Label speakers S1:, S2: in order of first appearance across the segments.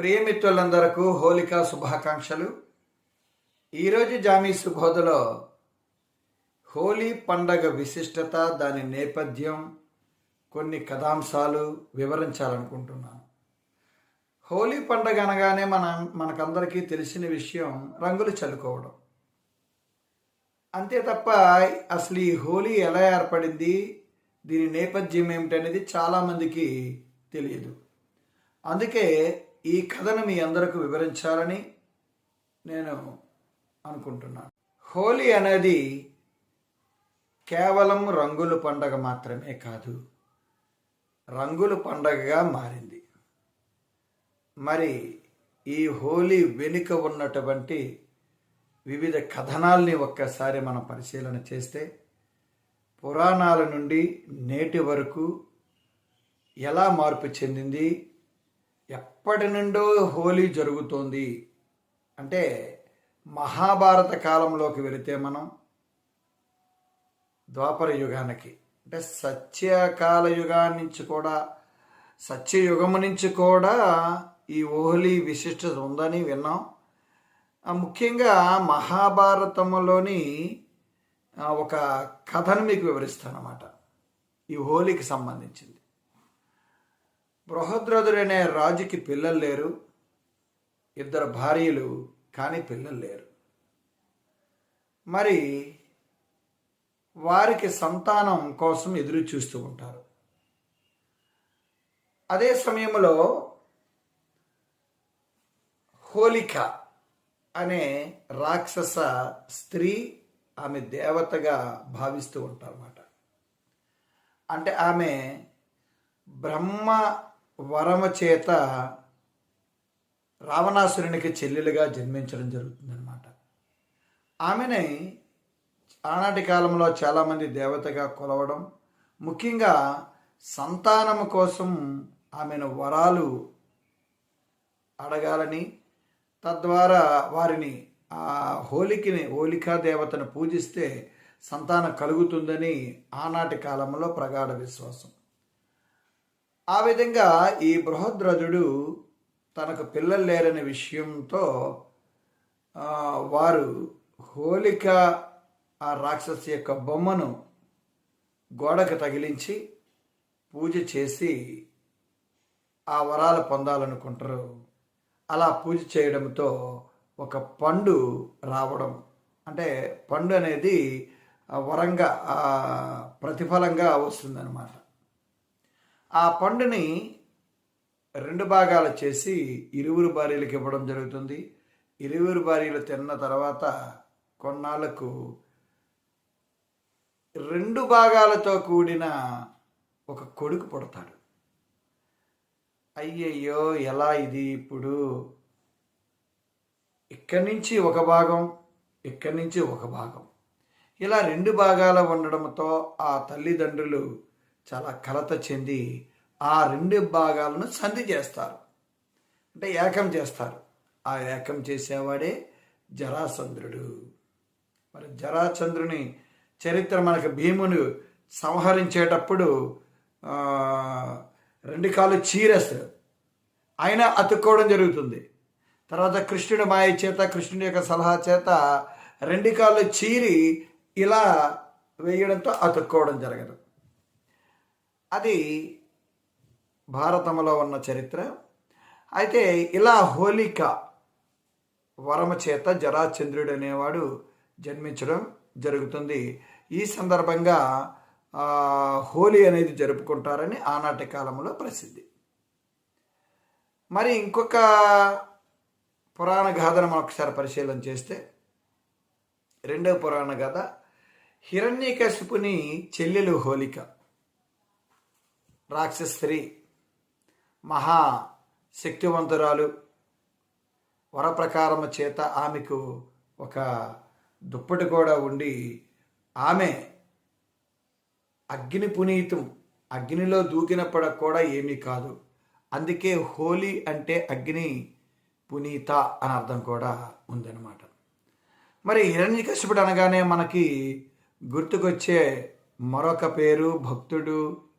S1: ప్రియమిత్రులందరకు హోలికా శుభాకాంక్షలు. ఈరోజు జామీ సుబోధలో హోలీ పండగ విశిష్టత దాని నేపథ్యం కొన్ని కథాంశాలు వివరించాలనుకుంటున్నాను. హోలీ పండగ అనగానే మన మనకందరికీ తెలిసిన విషయం రంగులు చల్లుకోవడం. అంతే తప్ప అసలు ఈ హోలీ ఎలా ఏర్పడింది దీని నేపథ్యం ఏమిటనేది చాలామందికి తెలియదు. అందుకే ఈ కథను మీ అందరకు వివరించాలని నేను అనుకుంటున్నాను. హోలీ అనేది కేవలం రంగుల పండగ మాత్రమే కాదు రంగుల పండగగా మారింది. మరి ఈ హోలీ వెనుక ఉన్నటువంటి వివిధ కథనాల్ని ఒక్కసారి మనం పరిశీలన చేస్తే పురాణాల నుండి నేటి వరకు ఎలా మార్పు చెందింది ఎప్పటి నుండో హోలీ జరుగుతోంది. అంటే మహాభారత కాలంలోకి వెళితే మనం ద్వాపర యుగానికి అంటే సత్యకాల యుగాన్ని నుంచి కూడా సత్యయుగము నుంచి కూడా ఈ హోలీ విశిష్టత ఉందని విన్నాం. ముఖ్యంగా మహాభారతంలోని ఒక కథను మీకు వివరిస్తానమాట. ఈ హోలీకి సంబంధించింది. బృహద్రథుడు అనే రాజుకి పిల్లలు లేరు. ఇద్దరు భార్యలు కానీ పిల్లలు లేరు. మరి వారికి సంతానం కోసం ఎదురు చూస్తూ ఉంటారు. అదే సమయంలో హోలిక అనే రాక్షస స్త్రీ ఆమె దేవతగా భావిస్తూ ఉంటారన్నమాట. అంటే ఆమె బ్రహ్మ వరమ చేత రావణాసురునికి చెల్లెలుగా జన్మించడం జరుగుతుందన్నమాట. ఆమెని ఆనాటి కాలంలో చాలామంది దేవతగా కొలవడం ముఖ్యంగా సంతానము కోసం ఆమెను వరాలు అడగాలని తద్వారా వారిని ఆ హోలికిని హోలికా దేవతను పూజిస్తే సంతానం కలుగుతుందని ఆనాటి కాలంలో ప్రగాఢ విశ్వాసం. ఆ విధంగా ఈ బృహద్రథుడు తనకు పిల్లలు లేరనే విషయంతో వారు హోలిక ఆ రాక్షసి యొక్క బొమ్మను గోడకు తగిలించి పూజ చేసి ఆ వరాలు పొందాలనుకుంటారు. అలా పూజ చేయడంతో ఒక పండు రావడం. అంటే పండు అనేది వరంగా ప్రతిఫలంగా వస్తుందన్నమాట. ఆ పండుని రెండు భాగాలు చేసి ఇరువురు భార్యలకు ఇవ్వడం జరుగుతుంది. ఇరువురు భార్యలు తిన్న తర్వాత కొన్నాళ్ళకు రెండు భాగాలతో కూడిన ఒక కొడుకు పుడతాడు. అయ్యయ్యో ఎలా ఇది ఇప్పుడు? ఇక్కడి నుంచి ఒక భాగం ఇక్కడి నుంచి ఒక భాగం. ఇలా రెండు భాగాల ఉండడంతో ఆ తల్లిదండ్రులు చాలా కలత చెంది ఆ రెండు భాగాలను సంధి చేస్తారు. అంటే ఏకం చేస్తారు. ఆ ఏకం చేసేవాడే జరాచంద్రుడు. మరి జరాచంద్రుని చరిత్ర మనకు భీమును సంహరించేటప్పుడు రెండు కాళ్ళు చీరేస్తాడు ఆయన అతుక్కోవడం జరుగుతుంది. తర్వాత కృష్ణుడి మాయ చేత కృష్ణుడి యొక్క సలహా చేత రెండు కాళ్ళు చీరి ఇలా వేయడంతో అతుక్కోవడం జరగదు. అది భారతంలో ఉన్న చరిత్ర. అయితే ఇలా హోలిక వరమ చేత జరాచంద్రుడు అనేవాడు జన్మించడం జరుగుతుంది. ఈ సందర్భంగా హోలీ అనేది జరుపుకుంటారని ఆనాటి కాలంలో ప్రసిద్ధి. మరి ఇంకొక పురాణ గాథను మనం ఒకసారి పరిశీలన చేస్తే రెండవ పురాణ గాథ హిరణ్యకశిపుని చెల్లెలు హోలిక. రాక్షస స్త్రీ మహా శక్తివంతురాలు. వరప్రకారము చేత ఆమెకు ఒక దుప్పటి కూడా ఉండి ఆమె అగ్ని పునీతం అగ్నిలో దూకినప్పుడు కూడా ఏమీ కాదు. అందుకే హోలీ అంటే అగ్ని పునీత అని అర్థం కూడా ఉందన్నమాట. మరి హిరణ్యకశిపుడు అనగానే మనకి గుర్తుకొచ్చే మరొక పేరు భక్తుడు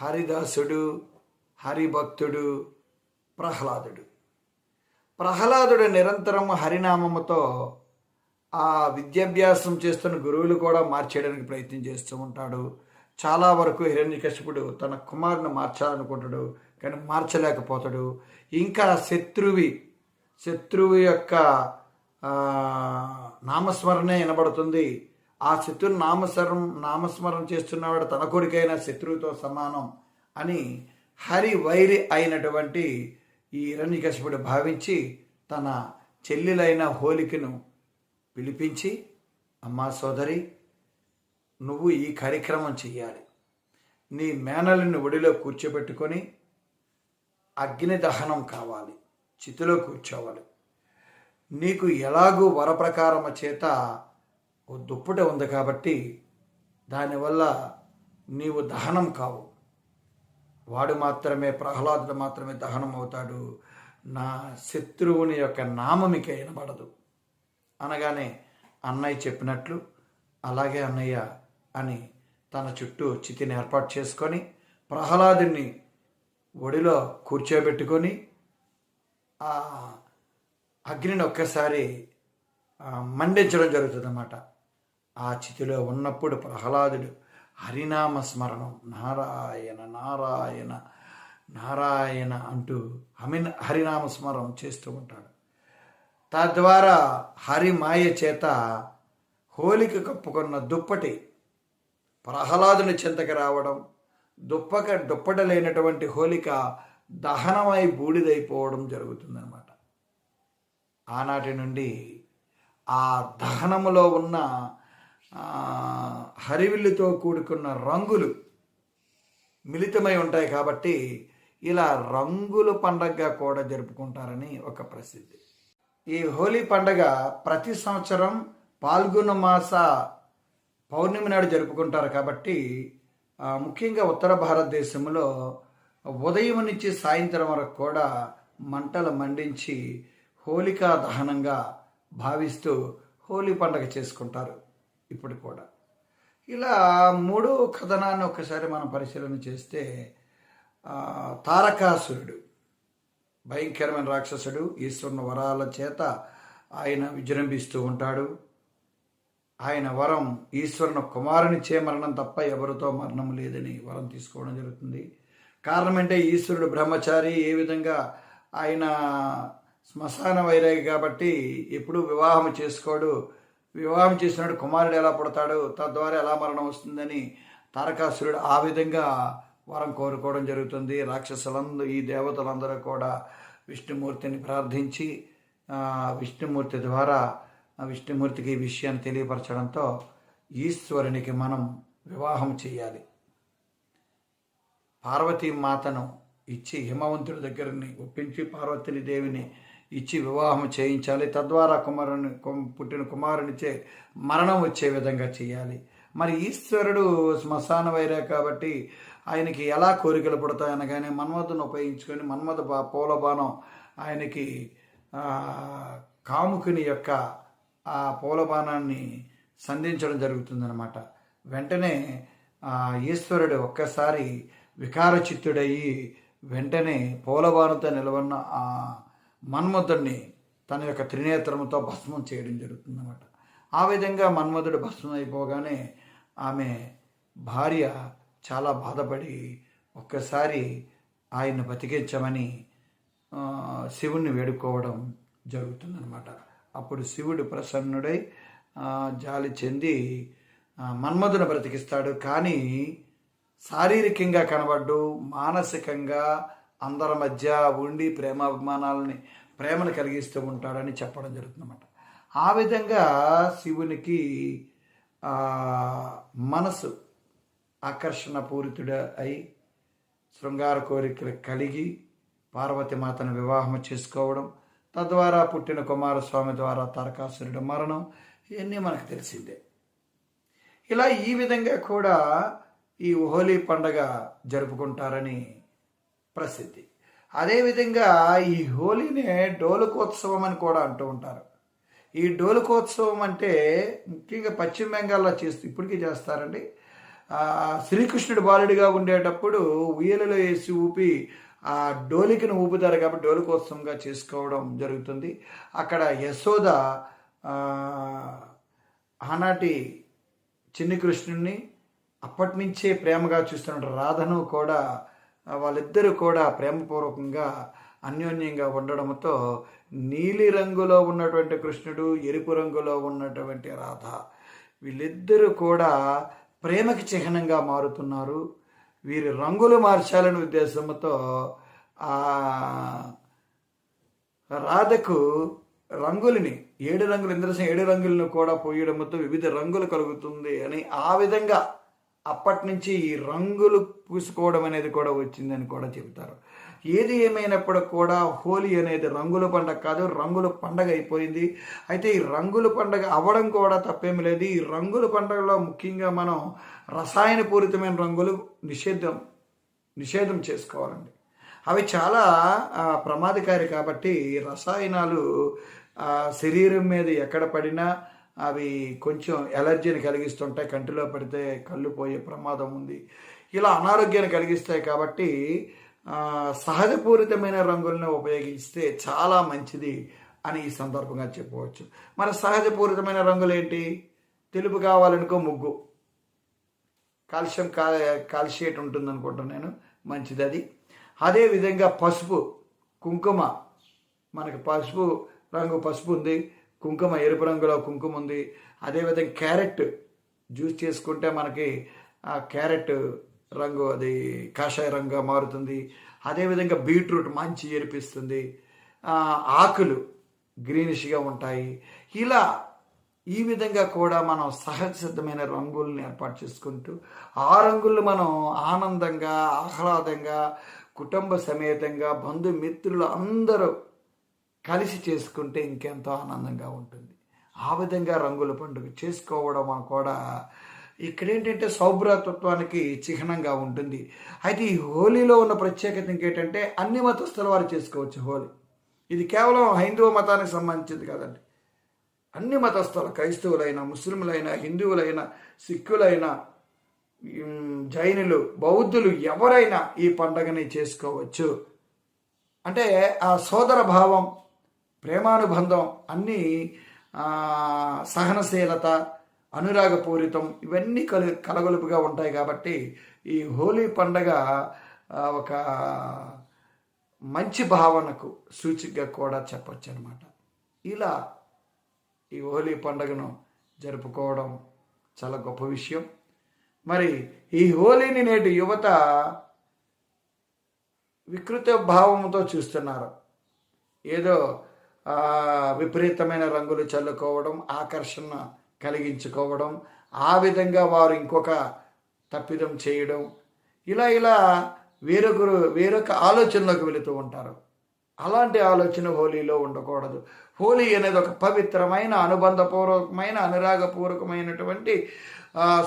S1: హరిదాసుడు హరిభక్తుడు ప్రహ్లాదుడు. ప్రహ్లాదుడు నిరంతరం హరినామముతో ఆ విద్యాభ్యాసం చేస్తున్న గురువులు కూడా మార్చేయడానికి ప్రయత్నం చేస్తూ ఉంటాడు. చాలా వరకు హిరణ్యకశిపుడు తన కుమారుని మార్చాలనుకుంటాడు కానీ మార్చలేకపోతాడు. ఇంకా శత్రువి శత్రువు యొక్క నామస్మరణే వినబడుతుంది. ఆ శత్రువు నామస్మరం నామస్మరణ చేస్తున్నవాడు తన కొడుకైన శత్రువుతో సమానం అని హరి వైరి అయినటువంటి ఈ హిరణ్యకశిపుడు భావించి తన చెల్లెలైన హోలికను పిలిపించి అమ్మా సోదరి నువ్వు ఈ కార్యక్రమం చెయ్యాలి. నీ మేనల్ని ఒడిలో కూర్చోబెట్టుకొని అగ్ని దహనం కావాలి. చితిలో కూర్చోవాలి. నీకు ఎలాగూ వరప్రకారమ చేత ఓ దుప్పట ఉంది కాబట్టి దానివల్ల నీవు దహనం కావు. వాడు మాత్రమే ప్రహ్లాదుడు మాత్రమే దహనం అవుతాడు. నా శత్రువుని యొక్క నామమికే వినబడదు. అనగానే అన్నయ్య చెప్పినట్లు అలాగే అన్నయ్య అని తన చుట్టూ చితిని ఏర్పాటు చేసుకొని ప్రహ్లాదుని ఒడిలో కూర్చోబెట్టుకొని ఆ అగ్నిని ఒక్కసారి మండించడం జరుగుతుందన్నమాట. ఆ చితిలో ఉన్నప్పుడు ప్రహ్లాదుడు హరినామ స్మరణం నారాయణ నారాయణ నారాయణ అంటూ హమిన్ హరినామ స్మరణం చేస్తూ ఉంటాడు. తద్వారా హరి మాయ చేత హోలిక కప్పుకున్న దుప్పటి ప్రహ్లాదుని చింతకి రావడం దుప్పక దుప్పట లేనటువంటి హోలిక దహనమై బూడిదైపోవడం జరుగుతుందన్నమాట. ఆనాటి నుండి ఆ దహనములో ఉన్న హరివిల్లుతో కూడుకున్న రంగులు మిళితమై ఉంటాయి కాబట్టి ఇలా రంగుల పండగగా కూడా జరుపుకుంటారని ఒక ప్రసిద్ధి. ఈ హోలీ పండగ ప్రతి సంవత్సరం పాల్గొన మాస పౌర్ణమి నాడు జరుపుకుంటారు కాబట్టి ముఖ్యంగా ఉత్తర భారతదేశంలో ఉదయం నుంచి సాయంత్రం వరకు కూడా మంటలు మండించి హోలికా దహనంగా భావిస్తూ హోలీ పండగ చేసుకుంటారు. ఇప్పుడు కూడా. ఇలా మూడో కథనాన్ని ఒకసారి మనం పరిశీలన చేస్తే తారకాసురుడు భయంకరమైన రాక్షసుడు ఈశ్వరుని వరాల చేత ఆయన విజృంభిస్తూ ఉంటాడు. ఆయన వరం ఈశ్వరుని కుమారునిచ్చే మరణం తప్ప ఎవరితో మరణం లేదని వరం తీసుకోవడం జరుగుతుంది. కారణం అంటే ఈశ్వరుడు బ్రహ్మచారి ఏ విధంగా ఆయన శ్మశాన వైరాగి కాబట్టి ఎప్పుడూ వివాహం చేసుకోడు. వివాహం చేసినాడు కుమారుడు ఎలా పుడతాడు తద్వారా ఎలా మరణం వస్తుందని తారకాసురుడు ఆ విధంగా వరం కోరుకోవడం జరుగుతుంది. రాక్షసులందరూ ఈ దేవతలందరూ కూడా విష్ణుమూర్తిని ప్రార్థించి విష్ణుమూర్తి ద్వారా విష్ణుమూర్తికి ఈ విషయాన్ని తెలియపరచడంతో ఈశ్వరునికి మనం వివాహం చేయాలి. పార్వతీ మాతను ఇచ్చి హిమవంతుడి దగ్గరని ఒప్పించి పార్వతిని దేవిని ఇచ్చి వివాహం చేయించాలి. తద్వారా కుమారుని పుట్టిన కుమారునిచే మరణం వచ్చే విధంగా చేయాలి. మరి ఈశ్వరుడు శ్మశాన వైరే కాబట్టి ఆయనకి ఎలా కోరికలు పుడతాయనగానే మన్మథును ఉపయోగించుకొని మన్మథ బా- పూల బాణం ఆయనకి కాముకుని యొక్క ఆ పూల బాణాన్ని సంధించడం జరుగుతుందనమాట వెంటనే ఈశ్వరుడు ఒక్కసారి వికారచిత్తుడయ్యి వెంటనే పూలబాణంతో నిలవన్న ఆ మన్మధుడిని తన యొక్క త్రినేత్రముతో భస్మం చేయడం జరుగుతుందన్నమాట. ఆ విధంగా మన్మధుడు భస్మం అయిపోగానే ఆమె భార్య చాలా బాధపడి ఒక్కసారి ఆయన బతికించమని శివుణ్ణి వేడుకోవడం జరుగుతుందన్నమాట. అప్పుడు శివుడు ప్రసన్నుడై జాలి చెంది మన్మధుని బ్రతికిస్తాడు. కానీ శారీరకంగా కనబడ్డు మానసికంగా అందరి మధ్య ఉండి ప్రేమాభిమానాలని ప్రేమను కలిగిస్తూ ఉంటాడని చెప్పడం జరుగుతుందన్నమాట. ఆ విధంగా శివునికి మనసు ఆకర్షణ పూరితుడ అయి శృంగార కోరికలు కలిగి పార్వతి మాతను వివాహం చేసుకోవడం తద్వారా పుట్టిన కుమారస్వామి ద్వారా తారకాసురుడు మరణం ఇవన్నీ మనకు తెలిసిందే. ఇలా ఈ విధంగా కూడా ఈ హోలీ పండగ జరుపుకుంటారని ప్రసిద్ధి. అదేవిధంగా ఈ హోలీనే డోలుకోత్సవం అని కూడా అంటూ ఉంటారు. ఈ డోలుకోత్సవం అంటే ముఖ్యంగా పశ్చిమ బెంగాల్లో చేస్తూ ఇప్పటికీ చేస్తారండి. శ్రీకృష్ణుడు బాలుడిగా ఉండేటప్పుడు ఉయ్యలలో వేసి ఊపి ఆ డోలికను ఊపుతారు కాబట్టి డోలుకోత్సవంగా చేసుకోవడం జరుగుతుంది. అక్కడ యశోద ఆనాటి చిన్ని కృష్ణుడిని అప్పటి నుంచే ప్రేమగా చూస్తున్న రాధను కూడా వాళ్ళిద్దరూ కూడా ప్రేమపూర్వకంగా అన్యోన్యంగా ఉండడంతో నీలి రంగులో ఉన్నటువంటి కృష్ణుడు ఎరుపు రంగులో ఉన్నటువంటి రాధ వీళ్ళిద్దరూ కూడా ప్రేమకి చిహ్నంగా మారుతున్నారు. వీరి రంగులు మార్చాలనే ఉద్దేశంతో ఆ రాధకు రంగులని ఏడు రంగులు ఇంద్రసం ఏడు రంగులను కూడా పోయడంతో వివిధ రంగులు కలుగుతుంది అని ఆ విధంగా అప్పటి నుంచి ఈ రంగులు పూసుకోవడం అనేది కూడా వచ్చిందని కూడా చెబుతారు. ఏది ఏమైనప్పుడు కూడా హోలీ అనేది రంగుల పండగ కాదు రంగుల పండగ అయిపోయింది. అయితే ఈ రంగుల పండగ అవ్వడం కూడా తప్పేమి లేదు. ఈ రంగుల పండగలో ముఖ్యంగా మనం రసాయన పూరితమైన రంగులు నిషేధం నిషేధం చేసుకోవాలండి. అవి చాలా ప్రమాదకారి కాబట్టి రసాయనాలు శరీరం మీద ఎక్కడ పడినా అవి కొంచెం ఎలర్జీని కలిగిస్తుంటాయి కంటిలో పడితే కళ్ళు పోయే ప్రమాదం ఉంది. ఇలా అనారోగ్యాన్ని కలిగిస్తాయి కాబట్టి సహజపూరితమైన రంగులను ఉపయోగిస్తే చాలా మంచిది అని ఈ సందర్భంగా చెప్పవచ్చు. మరి సహజపూరితమైన రంగులు ఏంటి తెలుపు కావాలనుకో ముగ్గు. కాల్షియం కా కాల్షియేట్ ఉంటుంది అనుకుంటాను నేను. మంచిది అది అదేవిధంగా పసుపు కుంకుమ. మనకి పసుపు రంగు పసుపు ఉంది. కుంకుమ ఎరుపు రంగులో కుంకుమ ఉంది. అదేవిధంగా క్యారెట్ జ్యూస్ చేసుకుంటే మనకి ఆ క్యారెట్ రంగు అది కాషాయ రంగుగా మారుతుంది. అదేవిధంగా బీట్రూట్ మంచి ఎరిపిస్తుంది. ఆకులు గ్రీనిష్గా ఉంటాయి. ఇలా ఈ విధంగా కూడా మనం సహజ సిద్ధమైన రంగుల్ని ఏర్పాటు చేసుకుంటూ ఆ రంగులు మనం ఆనందంగా ఆహ్లాదంగా కుటుంబ సమేతంగా బంధుమిత్రులు అందరూ కలిసి చేసుకుంటే ఇంకెంతో ఆనందంగా ఉంటుంది. ఆ విధంగా రంగుల పండుగ చేసుకోవడం కూడా ఇక్కడ ఏంటంటే చిహ్నంగా ఉంటుంది. అయితే ఈ హోలీలో ఉన్న ప్రత్యేకత ఇంకేంటంటే అన్ని మతస్థుల వారు చేసుకోవచ్చు హోలీ. ఇది కేవలం హైందవ మతానికి సంబంధించింది కాదండి. అన్ని మతస్థుల క్రైస్తవులైన ముస్లింలైన హిందువులైన సిక్కులైన జైనులు బౌద్ధులు ఎవరైనా ఈ పండగని చేసుకోవచ్చు. అంటే ఆ సోదర భావం ప్రేమానుబంధం అన్నీ సహనశీలత అనురాగపూరితం ఇవన్నీ కలు కలగొలుపుగా ఉంటాయి కాబట్టి ఈ హోలీ పండగ ఒక మంచి భావనకు సూచికగా కూడా చెప్పొచ్చు అనమాట ఇలా ఈ హోలీ పండుగను జరుపుకోవడం చాలా గొప్ప విషయం. మరి ఈ హోలీని నేటి యువత వికృత భావంతో చూస్తున్నారు. ఏదో విపరీతమైన రంగులు చల్లుకోవడం ఆకర్షణ కలిగించుకోవడం ఆ విధంగా వారు ఇంకొక తప్పిదం చేయడం. ఇలా ఇలా వేరొకరు వేరొక ఆలోచనలోకి వెళుతూ ఉంటారు. అలాంటి ఆలోచన హోలీలో ఉండకూడదు. హోలీ అనేది ఒక పవిత్రమైన అనుబంధపూర్వకమైన అనురాగపూర్వకమైనటువంటి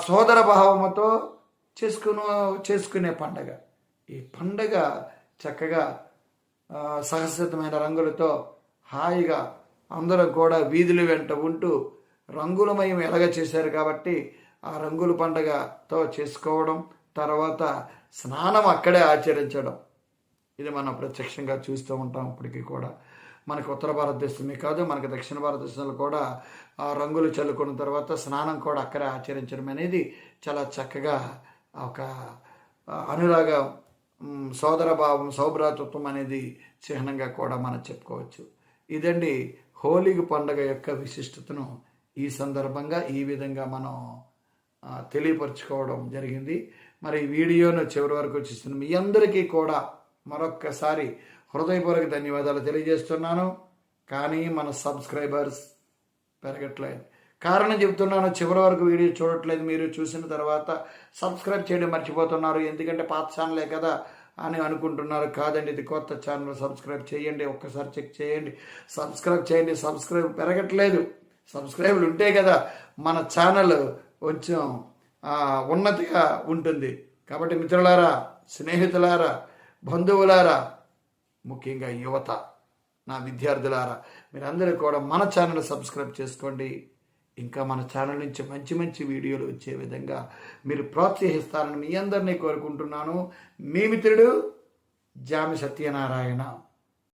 S1: సోదర భావముతో చేసుకుని చేసుకునే పండగ. ఈ పండగ చక్కగా సహసిద్ధమైన రంగులతో హాయిగా అందరం కూడా వీధుల వెంట ఉంటూ రంగులమయం ఎలాగ చేశారు కాబట్టి ఆ రంగుల పండగతో చేసుకోవడం తర్వాత స్నానం అక్కడే ఆచరించడం. ఇది మనం ప్రత్యక్షంగా చూస్తూ ఉంటాం ఇప్పటికీ కూడా. మనకు ఉత్తర భారతదేశమే కాదు మనకు దక్షిణ భారతదేశంలో కూడా ఆ రంగులు చల్లుకున్న తర్వాత స్నానం కూడా అక్కడే ఆచరించడం అనేది చాలా చక్కగా ఒక అనురాగ మ్, సోదర భావం సౌభ్రాతృత్వం అనేది చిహ్నంగా కూడా మనం చెప్పుకోవచ్చు. ఇదండి హోలీ పండుగ యొక్క విశిష్టతను ఈ సందర్భంగా ఈ విధంగా మనం తెలియపరచుకోవడం జరిగింది. మరి వీడియోను చివరి వరకు చూస్తున్న మీ అందరికీ కూడా మరొక్కసారి హృదయపూర్వక ధన్యవాదాలు తెలియజేస్తున్నాను. కానీ మన సబ్స్క్రైబర్స్ పెరగట్లేదు. కారణం చెప్తున్నాను చివరి వరకు వీడియో చూడట్లేదు. మీరు చూసిన తర్వాత సబ్స్క్రైబ్ చేయడం మర్చిపోతున్నారు. ఎందుకంటే పాత ఛానలే కదా. అని అనుకుంటున్నారు. కాదండి ఇది కొత్త ఛానల్ సబ్స్క్రైబ్ చేయండి ఒక్కసారి చెక్ చేయండి. సబ్స్క్రైబ్ చేయండి సబ్స్క్రైబ్ పెరగట్లేదు. సబ్స్క్రైబ్లు ఉంటే కదా మన ఛానల్ కొంచెం ఉన్నతిగా ఉంటుంది. కాబట్టి మిత్రులారా స్నేహితులారా బంధువులారా ముఖ్యంగా యువత నా విద్యార్థులారా మీరందరూ కూడా మన ఛానల్ సబ్స్క్రైబ్ చేసుకోండి. ఇంకా మన ఛానల్ నుంచి మంచి మంచి వీడియోలు వచ్చే విధంగా మీరు ప్రోత్సహిస్తారని మీ అందరినీ కోరుకుంటున్నాను. మీ మిత్రుడు జామి సత్యనారాయణ.